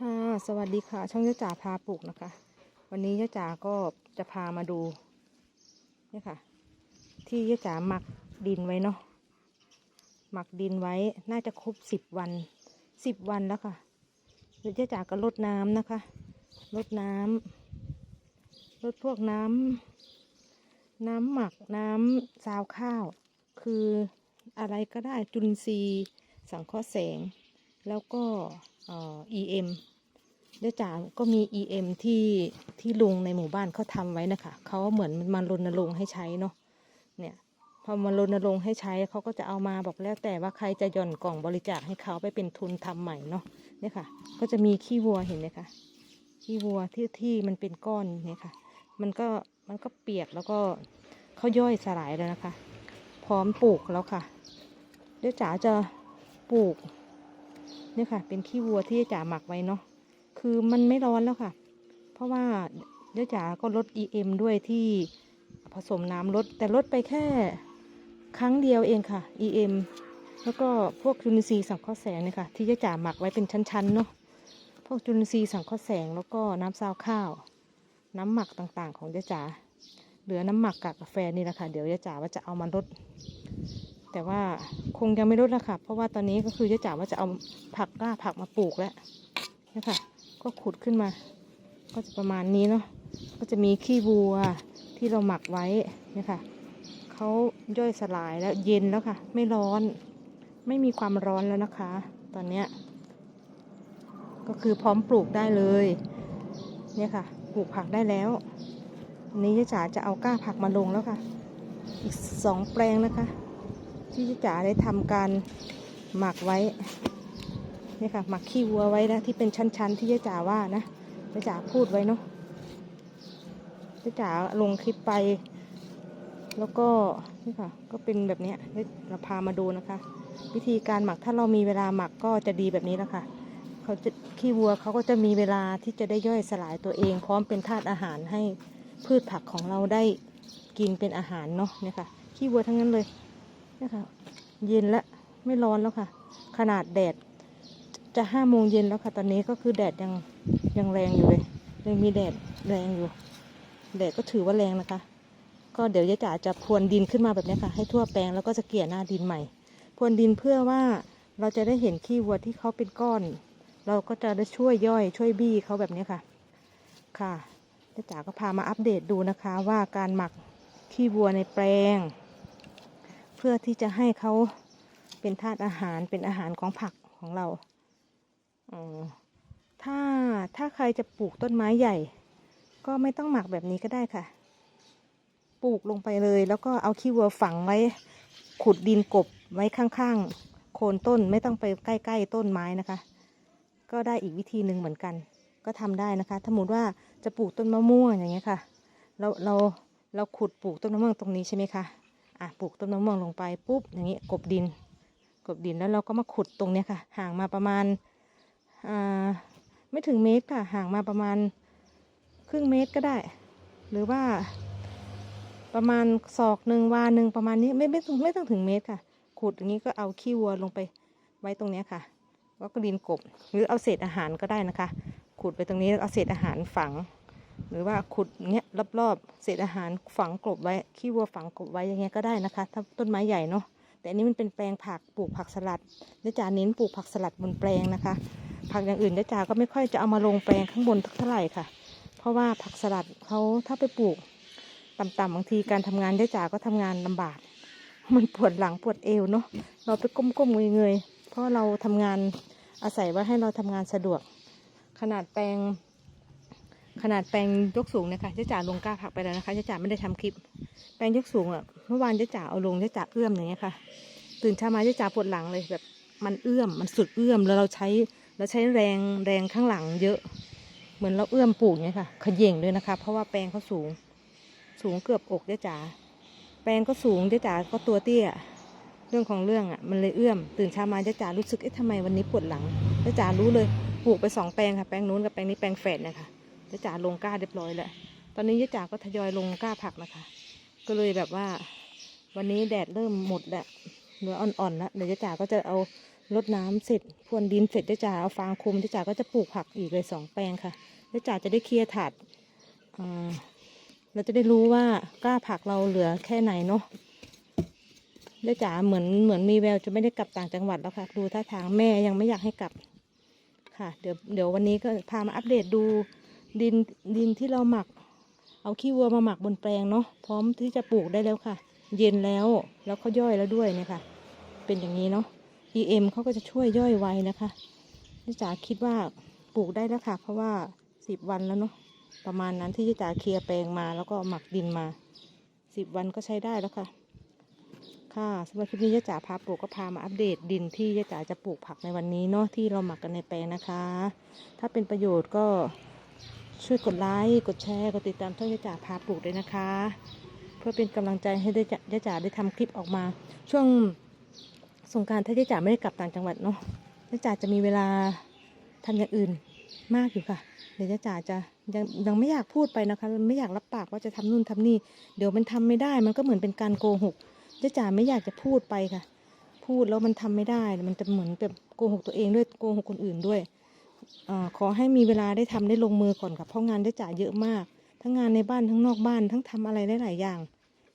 ค่ะสวัสดีค่ะ ช่องยะจ๋าพาปลูกนะคะ วันนี้ยะจ๋าก็จะพามาดูนี่ค่ะ ที่ยะจ๋าหมักดินไว้เนาะหมักดินไว้น่าจะครบสิบวันสิบวันแล้วค่ะเดี๋ยวยะจ๋าก็ลดน้ำนะคะลดน้ำลดพวกน้ำน้ำหมักน้ำซาวข้าว คืออะไรก็ได้จุลินทรีย์สังเคราะห์แสง แล้วก็ เอ่อ EM เดี๋ยวจ๋าก็มี EM ที่ที่ลุงในหมู่บ้านเขาทำไว้นะคะเขาเหมือนมันมารณรงค์ให้ใช้เนาะเนี่ยพอมารณรงค์ให้ใช้เขาก็จะเอามาบอกแล้วแต่ว่าใครจะหย่อนกล่องบริจาคให้เขาไปเป็นทุนทำใหม่เนาะเนี่ยค่ะ ก็จะมีขี้วัวเห็นไหมคะขี้วัวที่ที่มันเป็นก้อนเนี่ยค่ะ มันก็มันก็เปียกแล้วก็เขาย่อยสลายแล้วนะคะ พร้อมปลูกแล้วค่ะ เดี๋ยวจ๋าจะปลูก เนี่ยค่ะ เป็นขี้วัวที่จ๋าหมักไว้เนาะคือมันไม่ร้อนแล้วค่ะ เพราะว่าเดี๋ยวจ๋าก็ลด EM ด้วยที่ผสมน้ำลด แต่ลดไปแค่ครั้งเดียวเองค่ะ EM แล้วก็พวกจุลินทรีย์สังเคราะห์แสงเนี่ยค่ะ ที่เจ๊จ๋าหมักไว้เป็นชั้นๆเนาะพวกจุลินทรีย์สังเคราะห์แสงแล้วก็น้ำซาวข้าว น้ำหมักต่างๆ ของเจ๊จ๋าเหลือน้ำหมักกากกาแฟนี่แหละค่ะเดี๋ยวเจจ๋าว่าจะเอามาลด แต่ว่าคงยังไม่ลดแล้วค่ะ เพราะว่าตอนนี้ก็คือเจ๊จ๋าว่าจะเอาผักกล้าผักมาปลูกแล้วเนี่ยค่ะก็ขุดขึ้นมา ก็จะประมาณนี้เนาะก็จะมีขี้วัวที่เราหมักไว้เนี่ยค่ะเขาย่อยสลายแล้วเย็นแล้วค่ะ ไม่ร้อน ไม่มีความร้อนแล้วนะคะ ตอนเนี้ยก็คือพร้อมปลูกได้เลยเนี่ยค่ะปลูกผักได้แล้วอันนี้เจ๊จ๋าจะเอาก้าผักมาลงแล้วค่ะ อีกสองแปลงนะคะ ที่เจ๊จ๋าได้ทำการหมักไว้นี่ค่ะหมักขี้วัวไว้นะที่เป็นชั้นๆ ที่เจ๊จ๋าว่านะเจ๊จ๋าพูดไว้เนาะเจ๊จ๋าลงคลิปไป แล้วก็นี่ค่ะ ก็เป็นแบบนี้เราพามาดูนะคะ วิธีการหมักถ้าเรามีเวลาหมักก็จะดีแบบนี้แหละค่ะเขาจะขี้วัวเขาก็จะมีเวลาที่จะได้ย่อยสลายตัวเองพร้อมเป็นธาตุอาหารให้พืชผักของเราได้กินเป็นอาหารเนาะเนี่ยค่ะขี้วัวทั้งนั้นเลย นี่ค่ะ เย็นแล้วไม่ร้อนแล้วค่ะ ขนาดแดดจะห้าโมงเย็นแล้วค่ะ ตอนนี้ก็คือแดดยังยังแรงอยู่เลย ยังมีแดดแรงอยู่ แดดก็ถือว่าแรงนะคะ ก็เดี๋ยวยายจ๋าจะพรวนดินขึ้นมาแบบนี้ค่ะ ให้ทั่วแปลงแล้วก็จะเกลี่ยหน้าดินใหม่ พรวนดินเพื่อว่าเราจะได้เห็นขี้วัวที่เขาเป็นก้อน เราก็จะได้ช่วยย่อย ช่วยบี้เขาแบบนี้ค่ะ ค่ะยายจ๋าก็พามาอัปเดตดูนะคะ ว่าการหมักขี้วัวในแปลง พื่อที่จะให้เขาเป็นธาตุอาหารเป็นอาหารของผักของเราถ้าถ้าใครจะปลูกต้นไม้ใหญ่ ก็ไม่ต้องหมักแบบนี้ก็ได้ค่ะ ปลูกลงไปเลย แล้วก็เอาขี้วัวฝังไว้ ขุดดินกบไว้ข้างๆ โคนต้นไม่ต้องไปใกล้ๆ ต้นไม้นะคะ ก็ได้อีกวิธีหนึ่งเหมือนกัน ก็ทำได้นะคะถ้าสมมติว่าจะปลูกต้นมะม่วงอย่างเงี้ยค่ะ เราเราเราขุดปลูกต้นมะม่วงตรงนี้ใช่ไหมคะ อะปลูกต้นมะม่วงลงไปปุ๊บอย่างนี้กบดิน กบดินแล้วเราก็มาขุดตรงเนี้ยค่ะ ห่างมาประมาณอ่าไม่ถึงเมตรค่ะ ห่างมาประมาณครึ่งเมตรก็ได้ หรือว่าประมาณศอกหนึ่งวาหนึ่งประมาณนี้ไม่ไม่ต้องไม่ต้องถึงเมตรค่ะ ขุดอย่างนี้ก็เอาขี้วัวลงไปไว้ตรงเนี้ยค่ะแล้วก็ดินกบหรือเอาเศษอาหารก็ได้นะคะ ขุดไปตรงนี้เอาเศษอาหารฝัง หรือว่าขุดเงี้ยรอบๆเศษอาหารฝังกลบไว้ขี้วัวฝังกลบไว้อย่างเงี้ยก็ได้นะคะ ถ้าต้นไม้ใหญ่เนาะแต่อันนี้มันเป็นแปลงผักปลูกผักสลัดเดี๋ยวจาเน้นปลูกผักสลัดบนแปลงนะคะ ผักอย่างอื่นเดี๋ยวจาก็ไม่ค่อยจะเอามาลงแปลงข้างบนเท่าไหร่ค่ะ เพราะว่าผักสลัดเขาถ้าไปปลูกต่ำๆบางทีการทำงานเดี๋ยวจาก็ทำงานลำบาก มันปวดหลังปวดเอวเนาะเราไปก้มๆเงยๆเพราะเราทำงานอาศัยว่าให้เราทำงานสะดวก ขนาดแปลง ขนาดแปลงยกสูงนี่ยค่ะเจ๊จ๋าลงกล้าผักไปแล้วนะคะเจ๊จ๋าไม่ได้ทำคลิป แปลงยกสูงอะเมื่อวานเจ๊จ๋าเอาลงเจ๊จ๋าเอื้อมอย่างเงี้ยค่ะ ตื่นเช้ามาเจ๊จ๋าปวดหลังเลยแบบมันเอื้อมมันสุดเอื้อมแล้วเราใช้เราใช้แรงแรงข้างหลังเยอะ เหมือนเราเอื้อมปลูกเนี่ยค่ะขย่งด้วยนะคะ เพราะว่าแปลงเขาสูง สูงเกือบอกเจ๊จ๋าแปลงก็สูงเจ๊จ๋าก็ตัวเตี้ยเรื่องของเรื่องอะมันเลยเอื้อม ตื่นเช้ามาเจ๊จ๋ารู้สึกเอ๊ะทำไมวันนี้ปวดหลังเจ๊จ๋ารู้เลยปลูกไปสองแปลงค่ะแปลงนู้นกับแปลงนี้แปลงแฝดนะคะ เจ๊จ๋าลงก้าเรียบร้อยแล้วตอนนี้เจ๊จ๋าก็ทยอยลงก้าผักนะคะ ก็เลยแบบว่า วันนี้แดดเริ่มหมดแล้วเหลืออ่อนๆแล้วเดี๋ยวเจ๊จ๋าก็จะเอารดน้ำเสร็จพรวนดินเสร็จจ้าจ๋าเอาฟางคุมจ้าจ๋าก็จะปลูกผักอีกเลยสองแปลงค่ะจ้าจ๋าจะได้เคลียร์ถาดเราจะได้รู้ว่าก้าผักเราเหลือแค่ไหนเนาะจ้าจ๋าเหมือนเหมือนมีแววจะไม่ได้กลับต่างจังหวัดแล้วค่ะ ดูท่าทางแม่ยังไม่อยากให้กลับค่ะ เดี๋ยวเดี๋ยววันนี้ก็พามาอัปเดตดู ดินดินที่เราหมัก เอาขี้วัวมาหมักบนแปลงเนาะพร้อมที่จะปลูกได้แล้วค่ะ เย็นแล้วแล้วก็ย่อยแล้วด้วยเนี่ยค่ะเป็นอย่างนี้เนาะ EM เขาก็จะช่วยย่อยไวนะคะพี่จ๋าคิดว่าปลูกได้แล้วค่ะ เพราะว่าสิบวันแล้วเนาะประมาณนั้นที่พี่จ๋าเคลียร์แปลงมาแล้วก็หมักดินมาสิบวันก็ใช้ได้แล้วค่ะ ค่ะสำหรับคลิปนี้ย่าจ๋าพาปลูกก็พามาอัปเดตดินที่ย่าจ๋าจะปลูกผักในวันนี้เนาะที่เราหมักกันในแปลงนะคะ ถ้าเป็นประโยชน์ก็ ช่วยกดไลค์กดแชร์กดติดตามช่องย่าจ๋าพาปลูกด้วยนะคะ เพื่อเป็นกำลังใจให้ได้จะย่าจ๋าได้ทำคลิปออกมา ช่วงสงการถ้าย่าจ๋าไม่ได้กลับต่างจังหวัดเนาะย่าจ๋าจะมีเวลาทำอย่างอื่นมากอยู่ค่ะ เดี๋ยวย่าจ๋าจะยังยังไม่อยากพูดไปนะคะไม่อยากรับปากว่าจะทำนู่นทำนี่ เดี๋ยวมันทำไม่ได้ มันก็เหมือนเป็นการโกหกย่าจ๋าไม่อยากจะพูดไปค่ะ พูดแล้วมันทำไม่ได้ มันจะเหมือนแบบโกหกตัวเองด้วยโกหกคนอื่นด้วย ขอให้มีเวลาได้ทำได้ลงมือก่อนค่ะเพราะงานย่าจ๋ายเยอะมาก ทั้งงานในบ้านทั้งนอกบ้านทั้งทำอะไรหลายอย่าง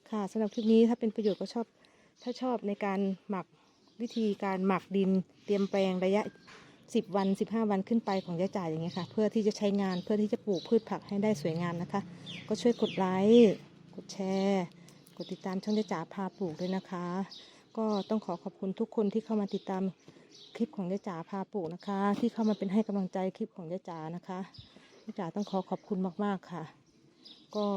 ค่ะสำหรับคลิปนี้ถ้าเป็นประโยชน์ก็ชอบ ถ้าชอบในการหมักวิธีการหมักดิน เตรียมแปลงระยะ 10 วัน 15 วันขึ้นไปของยาจ่ายอย่างเงี้ยค่ะ เพื่อที่จะใช้งานเพื่อที่จะปลูกพืชผักให้ได้สวยงามนะคะ ก็ช่วยกดไลค์กดแชร์ กดติดตามช่องยาจ่าพาปลูกด้วยนะคะ ก็ต้องขอขอบคุณทุกคนที่เข้ามาติดตาม คลิปของยาจ่าพาปลูกนะคะ ที่เข้ามาเป็นให้กำลังใจคลิปของยาจ่านะคะยาจ่าต้องขอขอบคุณมากๆค่ะ ก็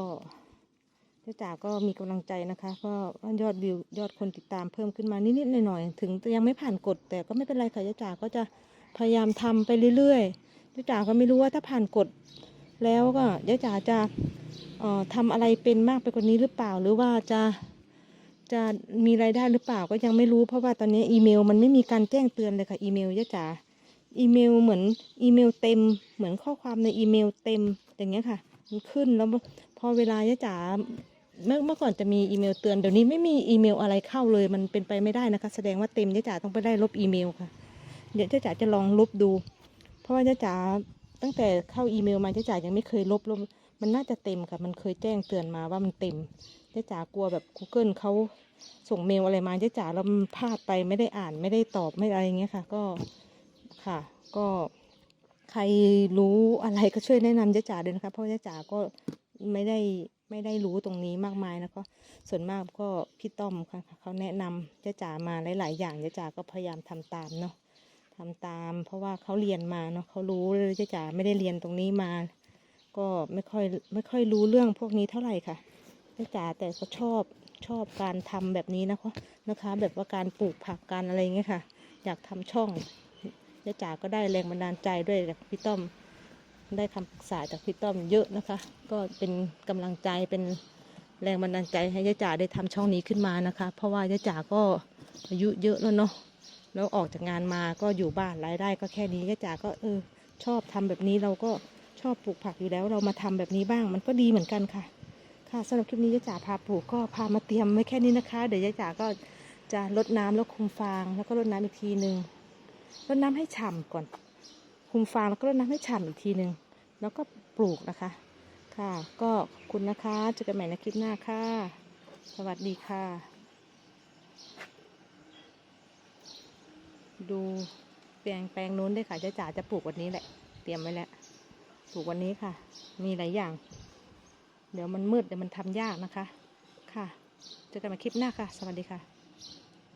ยาจ่าก็มีกำลังใจนะคะ ก็ยอดวิวยอดคนติดตามเพิ่มขึ้นมานิดๆหน่อยๆถึงยังไม่ผ่านกฎแต่ก็ไม่เป็นไรค่ะยาจ่าก็จะพยายามทำไปเรื่อยๆยาจ่าก็ไม่รู้ว่าถ้าผ่านกฎแล้วก็ยาจ่าจะเอ่อทำอะไรเป็นมากไปกว่านี้หรือเปล่าหรือว่าจะ จะมีรายได้หรือเปล่าก็ยังไม่รู้เพราะว่าตอนนี้อีเมลมันไม่มีการแจ้งเตือนเลยค่ะอีเมลยาจ่าอีเมลเหมือนอีเมลเต็ม เหมือนข้อความในอีเมลเต็มอย่างเงี้ยค่ะ มันขึ้นแล้วพอเวลายะจ๋าเมื่อเมื่อก่อนจะมีอีเมลเตือนเดี๋ยวนี้ไม่มีอีเมลอะไรเข้าเลย มันเป็นไปไม่ได้นะคะ แสดงว่าเต็มยะจ๋าต้องไปได้ลบอีเมลค่ะ เดี๋ยวยะจ๋าจะลองลบดู เพราะว่ายะจ๋าตั้งแต่เข้าอีเมลมายะจ๋ายังไม่เคยลบลบ มันน่าจะเต็มค่ะ มันเคยแจ้งเตือนมาว่ามันเต็มยะจ๋ากลัวแบบ Google เขาส่งเมลอะไรมายะจ๋าแล้วมันพลาดไปไม่ได้อ่านไม่ได้ตอบไม่อะไรอย่างเงี้ยค่ะ ก็ค่ะ ก็ใครรู้อะไรก็ช่วยแนะนำยะจ๋าด้วยนะคะเพราะยะจ๋าก็ไม่ได้ไม่ได้รู้ตรงนี้มากมายนะคะส่วนมากก็พี่ต้อมค่ะเขาแนะนำยะจ๋ามาหลาย ๆ อย่างยะจ๋าก็พยายามทำตามเนาะทำตาม เพราะว่าเขาเรียนมาเนาะเขารู้เลยยะจ๋าไม่ได้เรียนตรงนี้มา ก็ไม่ค่อยไม่ค่อยรู้เรื่องพวกนี้เท่าไหร่ค่ะยะจ๋าแต่ก็ชอบชอบการทำแบบนี้นะคะนะคะ แบบว่าการปลูกผักการอะไรเงี้ยค่ะ อยากทำช่องยะจ๋าก็ได้แรงบันดาลใจด้วยจากพี่ต้อมได้คำปรึกษาจากพี่ต้อมเยอะนะคะ ก็เป็นกำลังใจเป็นแรงบันดาลใจให้ยะจ๋าได้ทำช่องนี้ขึ้นมานะคะ เพราะว่ายะจ๋าก็อายุเยอะแล้วเนาะแล้วออกจากงานมาก็อยู่บ้านรายได้ก็แค่นี้ยะจ๋าก็เออชอบทำแบบนี้เราก็ ชอบปลูกผักอยู่แล้วเรามาทำแบบนี้บ้างมันก็ดีเหมือนกันค่ะ ค่ะสำหรับคลิปนี้ยะจ๋าพาปลูกก็พามาเตรียมไว้แค่นี้นะคะ เดี๋ยวยะจ๋าก็จะลดน้ำแล้วคุมฟาง แล้วก็รดน้ำอีกทีหนึ่งรดน้ำให้ฉ่ำก่อน คุมฟางแล้วก็รดน้ำให้ฉ่ำอีกทีหนึ่งแล้วก็ปลูกนะคะ ค่ะ ก็ขอบคุณนะคะเจอกันใหม่ในคลิปหน้าค่ะ สวัสดีค่ะ ดูแปลงแปลงนู้นด้วยค่ะเจ้าจ๋าจะปลูกวันนี้แหละ เตรียมไว้แล้ว ปลูกวันนี้ค่ะ มีหลายอย่าง เดี๋ยวมันมืดเดี๋ยวมันทำยากนะคะ ค่ะ เจอกันใหม่คลิปหน้าค่ะ สวัสดีค่ะ